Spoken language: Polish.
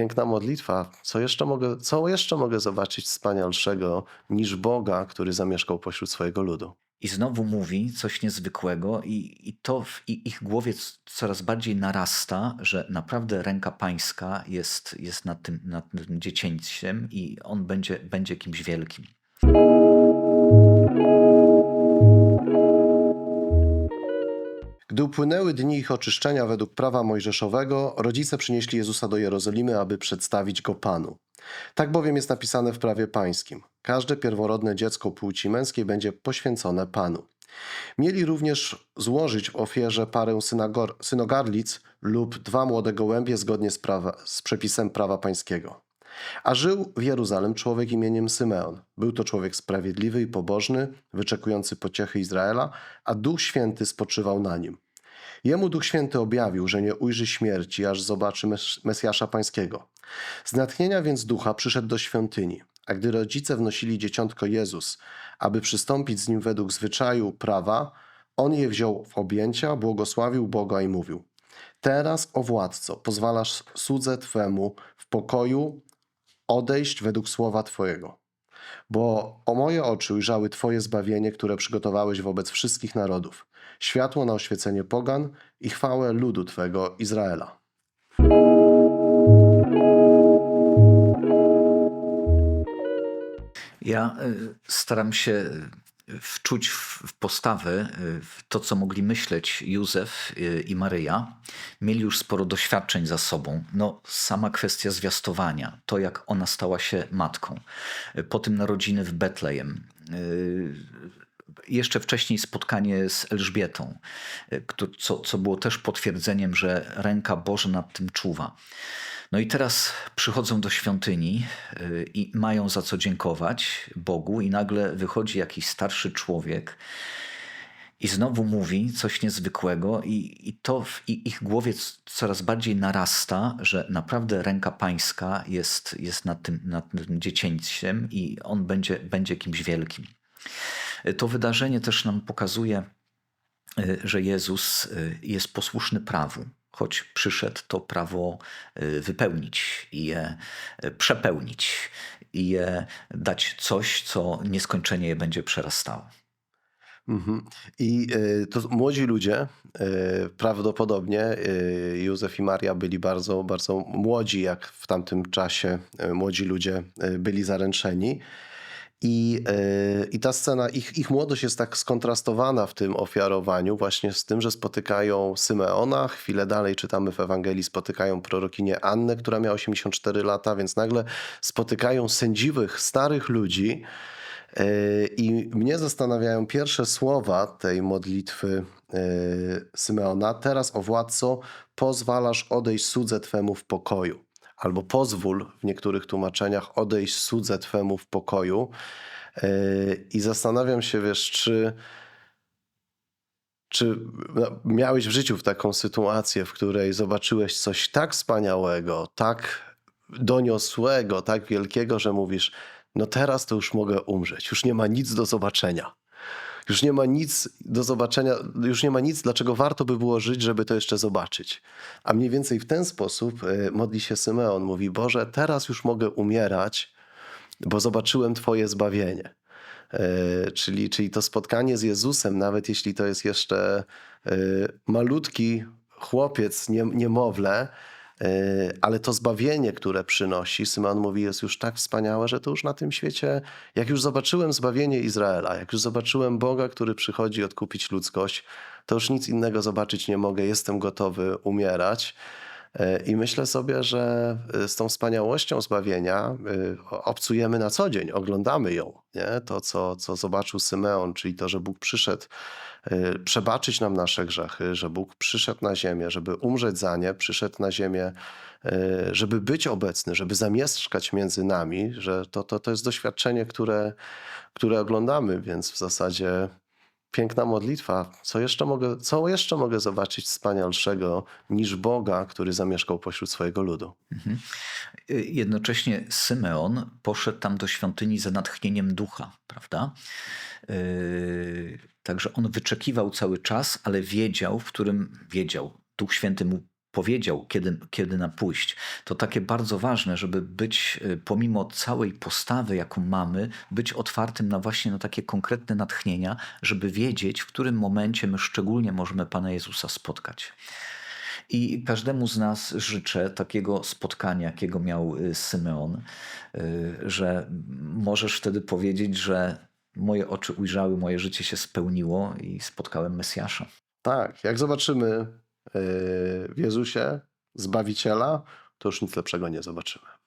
Piękna modlitwa. Co jeszcze mogę, co jeszcze mogę zobaczyć wspanialszego niż Boga, który zamieszkał pośród swojego ludu? I znowu mówi coś niezwykłego, i, i to w ich głowie coraz bardziej narasta, że naprawdę ręka pańska jest, jest nad, tym, nad tym dziecięciem i on będzie, będzie kimś wielkim. Upłynęły dni ich oczyszczenia według prawa mojżeszowego, rodzice przynieśli Jezusa do Jerozolimy, aby przedstawić go Panu. Tak bowiem jest napisane w prawie pańskim. Każde pierworodne dziecko płci męskiej będzie poświęcone Panu. Mieli również złożyć w ofierze parę synogarlic lub dwa młode gołębie zgodnie z, prawa, z przepisem prawa pańskiego. A żył w Jeruzalem człowiek imieniem Symeon. Był to człowiek sprawiedliwy i pobożny, wyczekujący pociechy Izraela, a Duch Święty spoczywał na nim. Jemu Duch Święty objawił, że nie ujrzy śmierci, aż zobaczy mes- Mesjasza Pańskiego. Z natchnienia więc Ducha przyszedł do świątyni, a gdy rodzice wnosili dzieciątko Jezus, aby przystąpić z nim według zwyczaju prawa, on je wziął w objęcia, błogosławił Boga i mówił: Teraz, o władco, pozwalasz słudze Twemu w pokoju odejść według słowa Twojego. Bo o moje oczy ujrzały Twoje zbawienie, które przygotowałeś wobec wszystkich narodów, światło na oświecenie pogan i chwałę ludu Twego Izraela. Ja y, staram się wczuć w postawę y, w to, co mogli myśleć Józef y, i Maryja. Mieli już sporo doświadczeń za sobą. No, sama kwestia zwiastowania, to jak ona stała się matką. Y, Potem narodziny w Betlejem. Y, Jeszcze wcześniej spotkanie z Elżbietą, co, co było też potwierdzeniem, że ręka Boża nad tym czuwa. No i teraz przychodzą do świątyni y, i mają za co dziękować Bogu, i nagle wychodzi jakiś starszy człowiek i znowu mówi coś niezwykłego, i, i to w ich głowie coraz bardziej narasta, że naprawdę ręka pańska jest, jest nad, tym, nad tym dziecięciem i on będzie, będzie kimś wielkim. Y, To wydarzenie też nam pokazuje, y, że Jezus jest posłuszny prawu, choć przyszedł to prawo y, wypełnić i je y, przepełnić i je dać coś, co nieskończenie je będzie przerastało. Mhm. I y, to młodzi ludzie, prawdopodobnie Józef i Maria byli bardzo, bardzo młodzi, jak w tamtym czasie młodzi ludzie byli zaręczeni. I, y, I ta scena, ich, ich młodość jest tak skontrastowana w tym ofiarowaniu, właśnie z tym, że spotykają Symeona. Chwilę dalej czytamy w Ewangelii, spotykają prorokinię Annę, która miała 84 lata, więc nagle spotykają sędziwych, starych ludzi. Yy, I mnie zastanawiają pierwsze słowa tej modlitwy yy, Symeona. Teraz, o władco, pozwalasz odejść słudze Twemu w pokoju. Albo pozwól w niektórych tłumaczeniach odejść słudze Twemu w pokoju. Yy, I zastanawiam się, wiesz, czy, czy no, miałeś w życiu taką sytuację, w której zobaczyłeś coś tak wspaniałego, tak doniosłego, tak wielkiego, że mówisz, no teraz to już mogę umrzeć, już nie ma nic do zobaczenia. Już nie ma nic do zobaczenia, już nie ma nic, dlaczego warto by było żyć, żeby to jeszcze zobaczyć. A mniej więcej w ten sposób y, modli się Symeon. Mówi, Boże, teraz już mogę umierać, bo zobaczyłem Twoje zbawienie. E, Czyli, czyli to spotkanie z Jezusem, nawet jeśli to jest jeszcze e, malutki chłopiec, nie, niemowlę, e, ale to zbawienie, które przynosi, Symeon mówi, jest już tak wspaniałe, że to już na tym świecie, jak już zobaczyłem zbawienie Izraela, jak już zobaczyłem Boga, który przychodzi odkupić ludzkość, to już nic innego zobaczyć nie mogę, jestem gotowy umierać. E, I myślę sobie, że e, z tą wspaniałością zbawienia e, obcujemy na co dzień, oglądamy ją. Nie? To, co, co zobaczył Symeon, czyli to, że Bóg przyszedł przebaczyć nam nasze grzechy, że Bóg przyszedł na ziemię, żeby umrzeć za nie, przyszedł na ziemię, żeby być obecny, żeby zamieszkać między nami, że to, to, to jest doświadczenie, które, które oglądamy, więc w zasadzie piękna modlitwa. Co jeszcze, mogę, co jeszcze mogę zobaczyć wspanialszego niż Boga, który zamieszkał pośród swojego ludu? Mhm. Y, Jednocześnie Symeon poszedł tam do świątyni za natchnieniem ducha, prawda? Yy, Także on wyczekiwał cały czas, ale wiedział, w którym wiedział. Duch Święty mu powiedział, kiedy, kiedy na pójść. To takie bardzo ważne, żeby być, y, pomimo całej postawy, jaką mamy, być otwartym na właśnie na takie konkretne natchnienia, żeby wiedzieć, w którym momencie my szczególnie możemy Pana Jezusa spotkać. I każdemu z nas życzę takiego spotkania, jakiego miał y, Symeon, y, że możesz wtedy powiedzieć, że moje oczy ujrzały, moje życie się spełniło i spotkałem Mesjasza. Tak, jak zobaczymy w Jezusie Zbawiciela, to już nic lepszego nie zobaczymy.